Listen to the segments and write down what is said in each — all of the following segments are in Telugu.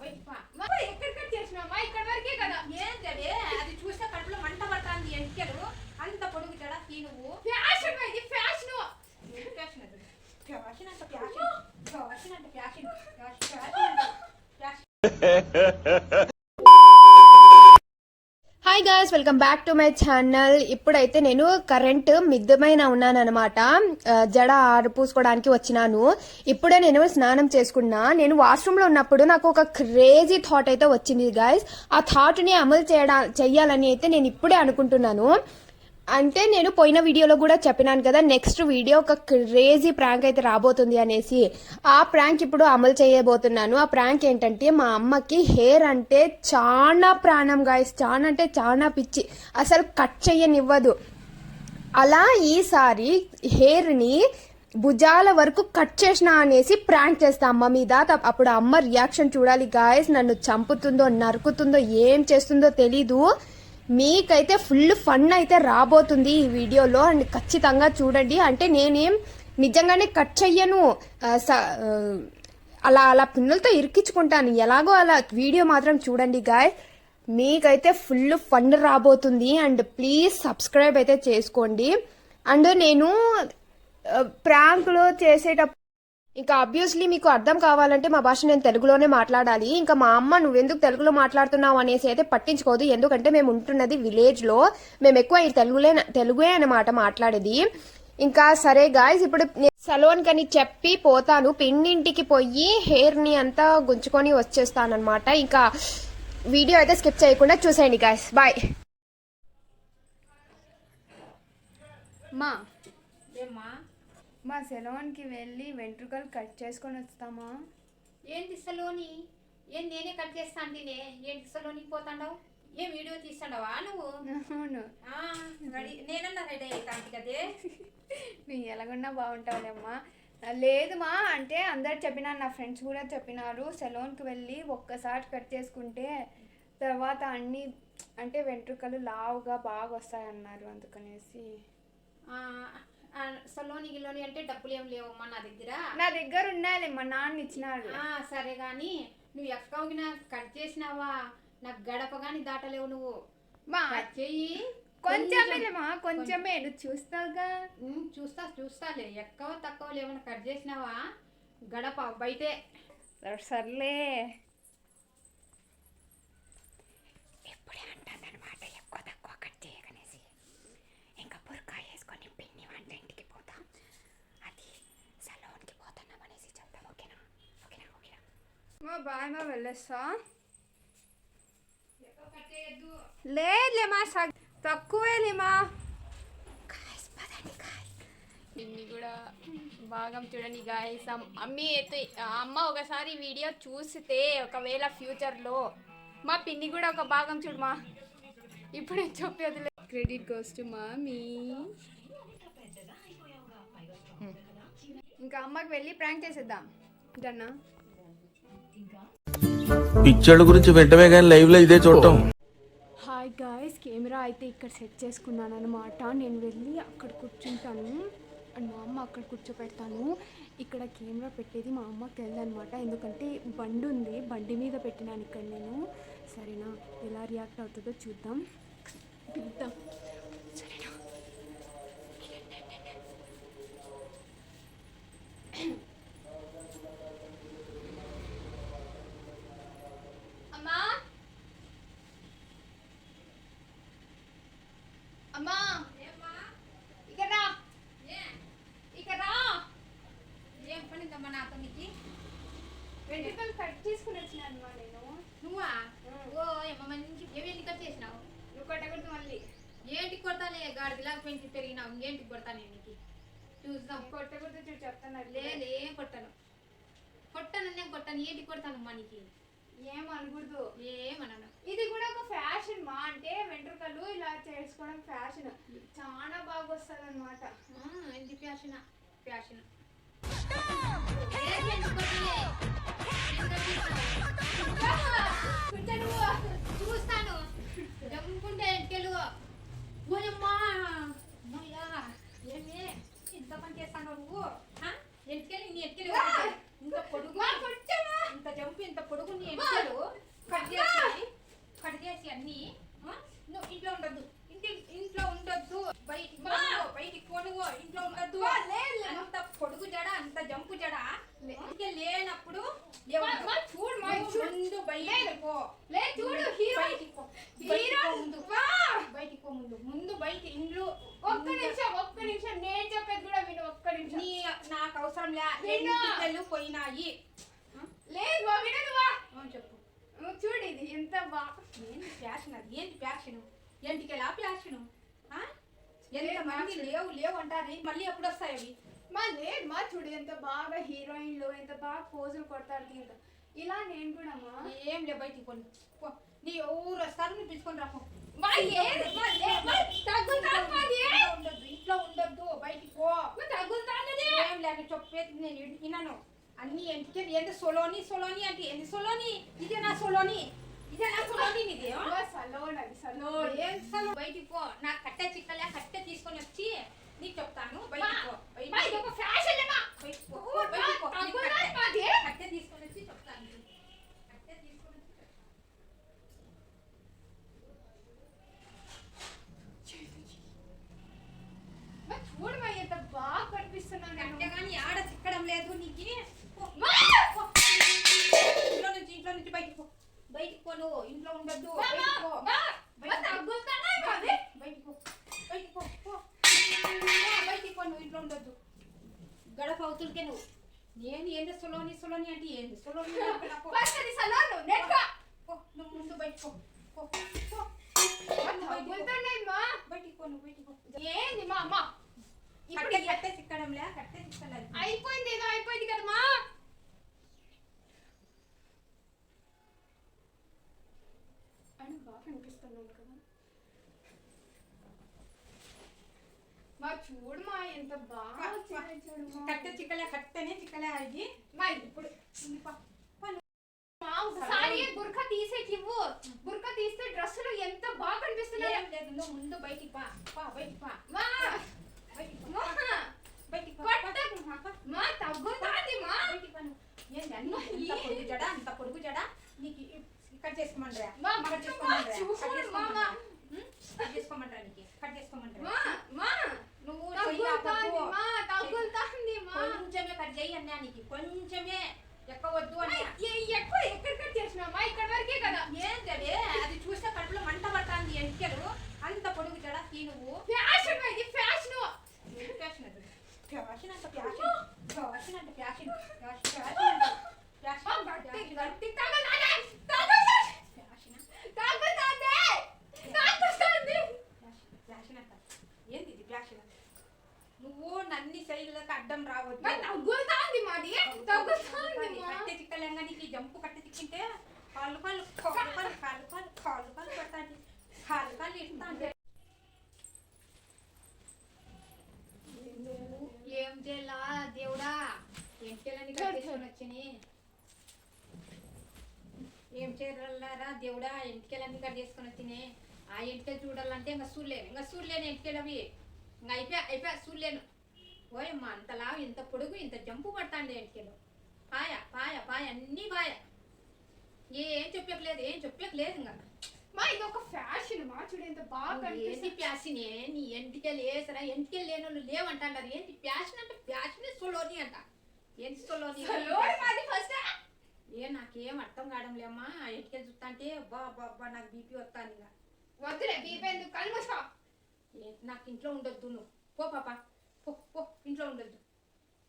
Vậy. Guys welcome back to my channel ఇప్పుడైతే నేను కరెంట్ మిద్దమైన ఉన్నానమాట జడ జడ ఆరిపూసుకోవడానికి వచ్చినాను. ఇప్పుడే నేను స్నానం చేసుకున్నా. నేను వాష్రూమ్లో ఉన్నప్పుడు నాకు ఒక క్రేజీ థాట్ అయితే వచ్చింది గైస్ ఆ థాట్ని అమలు చేయడా చెయ్యాలని అయితే నేను ఇప్పుడే అనుకుంటున్నాను. అంటే నేను పోయిన వీడియోలో కూడా చెప్పినాను కదా నెక్స్ట్ వీడియో ఒక క్రేజీ ప్రాంక్ అయితే రాబోతుంది అనేసి. ఆ ప్రాంక్ ఇప్పుడు అమలు చేయబోతున్నాను. ఆ ప్రాంక్ ఏంటంటే మా అమ్మకి హెయిర్ అంటే చాలా ప్రాణం గాయస్ చాలా అంటే చాలా పిచ్చి. అసలు కట్ చేయనివ్వదు అలా ఈసారి హెయిర్ని భుజాల వరకు కట్ చేసిన అనేసి ప్రాంక్ చేస్తా అమ్మ మీద. అప్పుడు అమ్మ రియాక్షన్ చూడాలి గాయస్ నన్ను చంపుతుందో నరుకుతుందో ఏం చేస్తుందో తెలీదు. మీకైతే ఫుల్ ఫన్ అయితే రాబోతుంది ఈ వీడియోలో అండ్ ఖచ్చితంగా చూడండి. అంటే నేనేం నిజంగానే కట్ చెయ్యను. స- అలా అలా పిన్నులతో ఇరికించుకుంటాను. ఎలాగో అలా వీడియో మాత్రం చూడండి గాయ్. మీకైతే ఫుల్ ఫండ్ రాబోతుంది. అండ్ ప్లీజ్ సబ్స్క్రైబ్ అయితే చేసుకోండి. అండ్ నేను ప్రాంక్లో చేసేటప్పుడు ఇంకా అబ్వియస్లీ మీకు అర్థం కావాలంటే మా భాష నేను తెలుగులోనే మాట్లాడాలి. ఇంకా మా అమ్మ నువ్వెందుకు తెలుగులో మాట్లాడుతున్నావు అనేసి అయితే పట్టించుకోదు. ఎందుకంటే మేము ఉంటున్నది విలేజ్లో మేము ఎక్కువ ఈ తెలుగులే తెలుగే అన్నమాట మాట్లాడేది. ఇంకా సరే గాయస్ ఇప్పుడు సలోన్ కని చెప్పి పోతాను. పిన్నింటికి పోయి హెయిర్ని అంతా గుంజుకొని వచ్చేస్తానన్నమాట. ఇంకా వీడియో అయితే స్కిప్ చేయకుండా చూసేయండి గాయస్ బాయ్ మా మా సెలూన్కి వెళ్ళి వెంట్రుకలు కట్ చేసుకొని వస్తామా? ఏంటి సలోని ఏం నేనే కట్ చేస్తా అంటేనే? ఏంటి సలోనికి పోతాండవు? ఏం వీడియో తీస్తాడవా నువ్వు? అవును. నేనన్నా రెడీ అవుతాను కదే నువ్వు ఎలాగున్నా బాగుంటావులేమ్మా. లేదు మా అంటే అందరు చెప్పినారు నా ఫ్రెండ్స్ కూడా చెప్పినారు సెలూన్కి వెళ్ళి ఒక్కసారి కట్ చేసుకుంటే తర్వాత అన్ని అంటే వెంట్రుకలు లావుగా బాగా వస్తాయన్నారు అందుకనేసి. సలోని గిలోని అంటే డబ్బులు ఏం లేవమ్మా నా దగ్గర. నా దగ్గర ఉన్నాయిలే మా నాన్న ఇచ్చినారు ఆ, సరే గాని నువ్వు ఎక్కడికి నాకు కట్ చేసినావా? నాకు గడప గాని దాటలేవు నువ్వు. మా కట్ చెయ్యి కొంచెమేలేమా కొంచెమే నువ్వు చూస్తావుగా? చూస్తా చూస్తాలే. ఎక్కువ తక్కువ లేవన్నా కట్ చేసినావా? గడప బయటే. సరే, సర్లే. ఇప్పుడే అంటానమాట ఎక్కువ తక్కువ కట్ చేయకనేసి ఇంకా బుర్కా వేసుకొని పిన్ని వంట ఇంటికి పోతాం అది సలోన్కి పోతున్నాం అనేసి చెప్తాం ఓకేనా ఓకేనా ఓకేనా మా బాయ్ మా వెళ్ళొస్తా లేదులేమా సగ్ తక్కువేలేమా పిన్ని కూడా భాగం చూడండి గాయస్ అమ్మి అయితే అమ్మ ఒకసారి వీడియో చూస్తే ఒకవేళ ఫ్యూచర్లో మా పిన్ని కూడా ఒక భాగం చూడమా ఇప్పుడే చెప్పేది క్రెడిట్ గోస్ టు మామీ ఇంకా అమ్మకి వెళ్ళి ప్రాంక్ చేసేద్దాం. డన్నా పిక్చర్ గురించి వెంటనే కానీ లైవ్లో ఇదే చూడటం. హాయ్ గాయస్ కెమెరా అయితే ఇక్కడ సెట్ చేసుకున్నాను అనమాట నేను వెళ్ళి అక్కడ కూర్చుంటాను. అండ్ మా అమ్మ అక్కడ కూర్చోపెడతాను. ఇక్కడ కెమెరా పెట్టేది మా అమ్మకి తెలియదు అనమాట ఎందుకంటే బండి ఉంది. బండి మీద పెట్టినాను ఇక్కడ నేను. సరేనా? ఎలా రియాక్ట్ అవుతుందో చూద్దాం. చూద్దాం సరేనా అమ్మా అమ్మా ఇక్కడ రా ఇక్కడ రా ఏం పనిందమ్మా నాతో నీకు వెంట్రుకలు కట్ చేసుకుని వచ్చినాను మా నేను. నువ్వా? ఓ ఏమో మంచి ఏమేంటి కట్ చేసినావు? నువ్వు కొట్టకూడదు మళ్ళీ. ఏంటి కొడతానే? గాడిదిలాగా పెంచి పెరిగినావు. ఇంకేంటి కొడతానే నీకు? చూద్దాం. కొట్టకూడదు చూడు చెప్తాను లేదు ఏం కొట్టను. కొట్టను నేను కొట్టాను. ఏంటి కొడతాను మనకి ఏం అనకూడదు. ఏమన్నాను ఇది కూడా ఒక ఫ్యాషన్ మా అంటే వెంట్రుకలు ఇలా చేసుకోవడం ఫ్యాషన్. చాలా బాగా వస్తుంది అనమాట ఇది ఫ్యాషన్? ఫ్యాషన్. చూస్తాను జంపుంటే ఎంటెలు ఓయమ్మా అమ్మయ్యా ఏమి ఇంత పని చేస్తాను నువ్వు ఎంటకెళ్ళి నీ ఎంటకెళ్ళి ఇంత పొడుగు ఇంత జంపు ఇంత పొడుగు నీ ఎంటకెలు కట్ చేసి కట్ చేసి అన్ని నువ్వు ఇంట్లో ఉండద్దు. ఇంటి ఇంట్లో ఉండొద్దు బయటికి పోనుగో, బయటికి పోనుగో ఇంట్లో ఉండొద్దు అంత పొడుగు జడ అంత జంపు జడ లేనప్పుడు చూడు మా లే చూడు హీరో ముందు. బయటికి పో ముందు. ముందు బయట ఇండ్లు ఒక్క నిమిషం ఒక్క నిమిషం. నేను చెప్పేది కూడా విను ఒక్క నిమిషం. నాకు అవసరం లే. లేదు చెప్పు. చూడు ఇది ఎంత బా ఏంటి ప్యాషన్ ఏంటి ప్యాషన్ ఏంటికి ఎలా ప్యాషను ఎంత మంది లేవు లేవు అంటారు. మళ్ళీ ఎప్పుడు వస్తాయి అవి? మా లేదు మా చూడు ఎంత బాగా హీరోయిన్లు ఎంత బాగా పోజులు కొడతారు దీంతో. ఇలా నేను కూడా మా ఏం లే బయటికి పోను. నీ ఎవరు వస్తారు నువ్వు పిలుచుకొని రాపో. మా ఏది మా లే- మా తగ్గుతా మాది ఇంట్లో ఉండొద్దు బయటికి పో. మా ఏం లేదు చెప్పేది నేను విన్- వినను అన్ని ఎంటికి ఎంత సొలోని సొలోని అంటే ఏంది సొలోని? ఇదే నా సొలోని. ఇదే నా సొలోని? మా సలోన్ అది సలోన్ ఏం సలో? బయటికి పో. నా కట్టె చిక్కలే కట్టె తీసుకొని వచ్చి నీకు చెప్తాను బయట బయట ఫ్యాషన్ బయట తీసుకుని ఫస్ట్ అది సలాన్ నేర్చుకో నువ్వు ముందు బయటకు వెళ్తున్నాయమ్మా బయటికి నువ్వు బయటికి ఏంది మా అమ్మ ఇప్పుడు కట్టే తిక్కడంలే కట్టే తిక్కలేదు అయిపోయింది ఏదో అయిపోయింది కదమ్మా అని బాగా కనిపిస్తున్నాను కదా మా చూడమా ఎంత బాగా కట్టే చిక్కలే కట్టనే చిక్కలే అయ్యి మా ఇప్పుడు ఒకసారి బుర్కా తీసేకి ఇవ్వు బుర్కా తీస్తే డ్రెస్సులు ఎంత బాగా కనిపిస్తున్నాయి లేదు నువ్వు ముందు బయటికి పా. పా బయటికి పా. మా. బయటికి. మా. బయటికి పా. మా తగ్గుతాంది మా. ఏంది అన్ని? ఇంత పొడుగు జడ అంత పొడుగు జడ? నీకు కట్ చేసుకోమంటారా మా? కట్ చేసుకోమంటారా చేయాలరా దేవుడా ఎంటికలన్నీ కట్ చేసుకొని వచ్చినాయి ఆ ఎంటికలు చూడాలంటే ఇంకా చూడలేను ఇంకా చూడలేను ఎంటికలు అవి. ఇంకా అయిపోయా అయిపోయా చూడలేను ఓయమ్మా అంతలా ఇంత పొడుగు ఇంత జంపు పడతాండి ఎంటికలు. పాయ పాయ పాయ అన్నీ పాయ. ఏం చెప్పలేదు ఏం చెప్పలేదు ఇంకా. మా ఇది ఒక ఫ్యాషన్ మా చూడు ఎంత బాగా ఏంటి ప్యాసినే నీ ఎంటికలు వేసరా ఎంటికలు లేని వాళ్ళు లేవంటారు ఏంటి ప్యాషన్ అంటే ప్యాషన్ సొలోని అంట. ఏంటి సొలోని? ఫస్ట్ ఏ నాకేం అర్థం కావడం లేమ్మా ఎంటికలు చూస్తా అంటే బా బా నాకు బీపీ వస్తాను ఇంకా వద్దులే బీపీ ఎందుకు కళ్ళు మూసుకో ఏ- నాకు ఇంట్లో ఉండొద్దు నువ్వు పో పాప పో పో ఇంట్లో ఉండొద్దు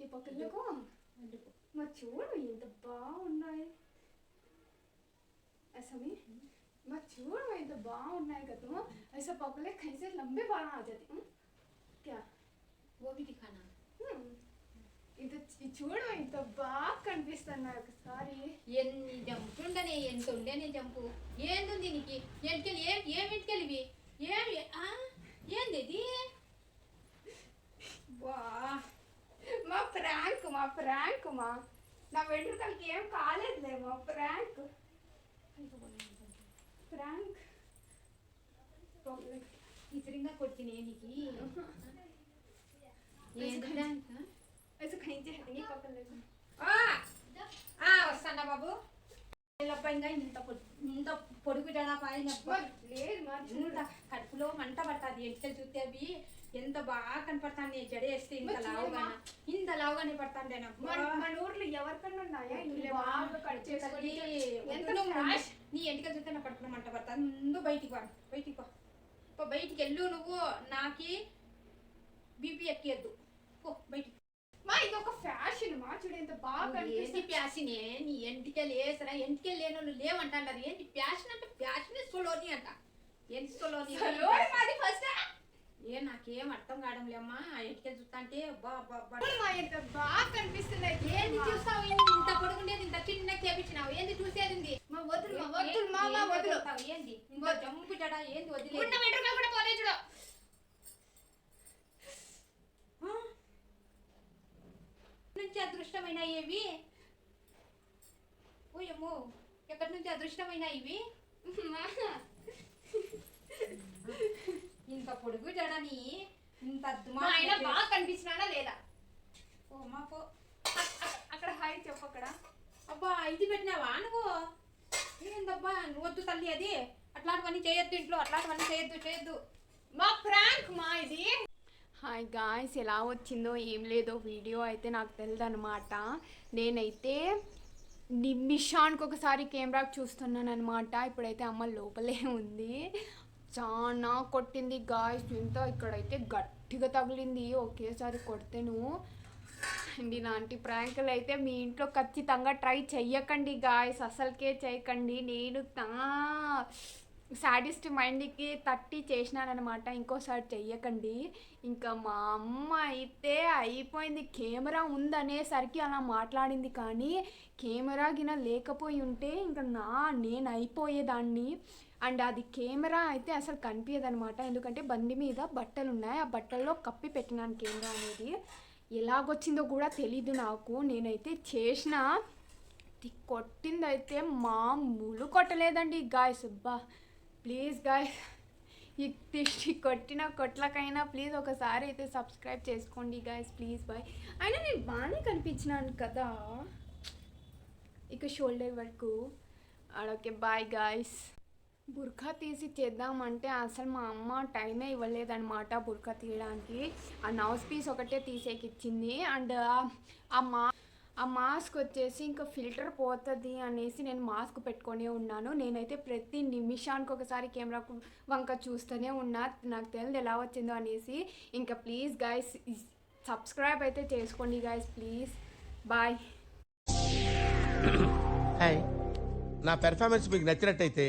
ఈ పక్కకు వెళ్ళిపో. మా చూడు ఎంత బాగున్నాయి ऐसा भी मैं छोड़ मैं तो बाहर है का ऐसा पकड़े कहीं से लंबे बाल आ जाते हम्म? क्या वो भी दिखाना हम्म ఇంత చూడు ఇంత బాగా కనిపిస్తున్నారు ఒకసారి ఎన్ని జంపు ఉండనే ఎంత ఉండేనే జంపు. ఏందుంది నీకు? ఎంటికలు ఏం ఏం ఎంటికలు ఇవి ఏమి? ఏంది ఇది వా మా ప్రాంక్ మా ప్రాంక్ మా. నా వెంట్రుకలకి ఏం కాలేదులే మా ప్రాంక్. ప్రాంక్. ఇతరంగా కొట్టినే నీకు? ఏంది prank? వస్తాడా బాబు? ఇంకా ఇంత ఇంత పొడుగు జడపాయింత కడుపులో మంట పడుతుంది ఎట్లా చూస్తే అవి? ఎంత బాగా కనపడతాను జడ వేస్తే ఇంత లావుగా ఇంత లావుగానే పడతాండే నాకు మన ఊర్లో ఎవరికన్నా నీ ఎంటిక చూస్తే నా కడుపులో మంట పడుతుంది. ముందు బయటికి వా బయటికి వా బయటికి వెళ్ళు నువ్వు. నాకి బీపీ ఎక్కియద్దు. పో బయటికి. మా ఇది ఒక ఫ్యాషన్ మా చూడు ఎంత బాగా ఏంటి ప్యాసినే నీ ఎంటికెళ్ళి వేసరా ఎంటికెళ్ళి లేని వాళ్ళు లేవంటారు ఏంటి ప్యాషన్ అంటే ప్యాషన్ సొలోని అంట. ఏంటి సొలోని మాది ఫస్ట్ ఏ. నాకేం అర్థం కావడం లేమ్మా ఆ ఎంటికెళ్ళి చూస్తా అంటే మా ఎంత బాగా కనిపిస్తున్నాయి ఏంది. చూస్తావు? ఇంత పొడుగుండేది? ఇంత చిన్న చేపించినావు ఏంది చూసేది? మా వదులు మా వదులు మా వదులు? ఏంది? ఇంత జంపు జడ ఏంది వదిలేదు? కూడా పోలే చూడు. నుంచి అదృష్టమైన ఇవి ఓయమ్మో ఎక్కడి నుంచి అదృష్టమైన ఇవి ఇంత పొడుగు జడని ఇంత ఆయన బాగా కనిపించినాడా లేదా? ఓ మా పో. అక్కడ హాయ్ చెప్పు అక్కడ. అబ్బా ఇది పెట్టినావా నువ్వు? ఏందబ్బా నువ్వు వద్దు తల్లి అది. అట్లాంటివన్నీ చేయొద్దు ఇంట్లో అట్లాంటివన్నీ చేయొద్దు చేయొద్దు. మా ప్రాంక్ మా ఇది. హాయ్ గాయ్స్ ఎలా వచ్చిందో ఏం లేదో వీడియో అయితే నాకు తెలియదు అనమాట నేనైతే నిమిషానికి ఒకసారి కెమెరాకి చూస్తున్నాను అనమాట ఇప్పుడైతే అమ్మ లోపలే ఉంది. చాలా కొట్టింది గాయస్ ఇంత ఇక్కడైతే గట్టిగా తగిలింది. ఒకేసారి కొడితేను. అండ్ ఇలాంటి ప్రాంకులు అయితే మీ ఇంట్లో ఖచ్చితంగా ట్రై చెయ్యకండి గాయస్ అసలుకే చేయకండి నేను సాడిస్ట్ మైండ్కి తట్టి చేసినానమాట ఇంకోసారి చెయ్యకండి. ఇంకా మా అమ్మ అయితే అయిపోయింది. కెమెరా ఉందనేసరికి అలా మాట్లాడింది కానీ కెమెరా గిన లేకపోయి ఉంటే ఇంకా నా నేను అయిపోయేదాన్ని అండ్ అది కెమెరా అయితే అసలు కనిపించదనమాట ఎందుకంటే బండి మీద బట్టలు ఉన్నాయి ఆ బట్టల్లో కప్పి పెట్టినాను కెమెరా అనేది. ఎలాగొచ్చిందో కూడా తెలీదు నాకు. నేనైతే చేసిన కొట్టిందైతే మామూలు కొట్టలేదండి. గాయస్ అబ్బా. ప్లీజ్ గాయస్ ఈ తిష్టి కొట్టిన కొట్లకైనా ప్లీజ్ ఒకసారి అయితే సబ్స్క్రైబ్ చేసుకోండి గాయస్ ప్లీజ్ బాయ్ అయినా నేను బాగానే కనిపించినాను కదా. ఇక షోల్డర్ వరకు. ఓకే బాయ్ గాయస్ బుర్ఖా తీసి చేద్దామంటే అసలు మా అమ్మ టైమే ఇవ్వలేదన్నమాట బుర్ఖా తీయడానికి. ఆ నౌస్ పీస్ ఒకటే తీసేకిచ్చింది అండ్ ఆ మా ఆ మాస్క్ వచ్చేసి ఇంకా ఫిల్టర్ పోతుంది అనేసి నేను మాస్క్ పెట్టుకొని ఉన్నాను. నేనైతే ప్రతి నిమిషానికి ఒకసారి కెమెరాకు వంక చూస్తూనే ఉన్నా. నాకు తెలియదు ఎలా వచ్చిందో అనేసి. ఇంకా ప్లీజ్ గాయస్ సబ్స్క్రైబ్ అయితే చేసుకోండి గాయస్ ప్లీజ్. బాయ్ హాయ్ నా పెర్ఫార్మెన్స్ మీకు నచ్చినట్టయితే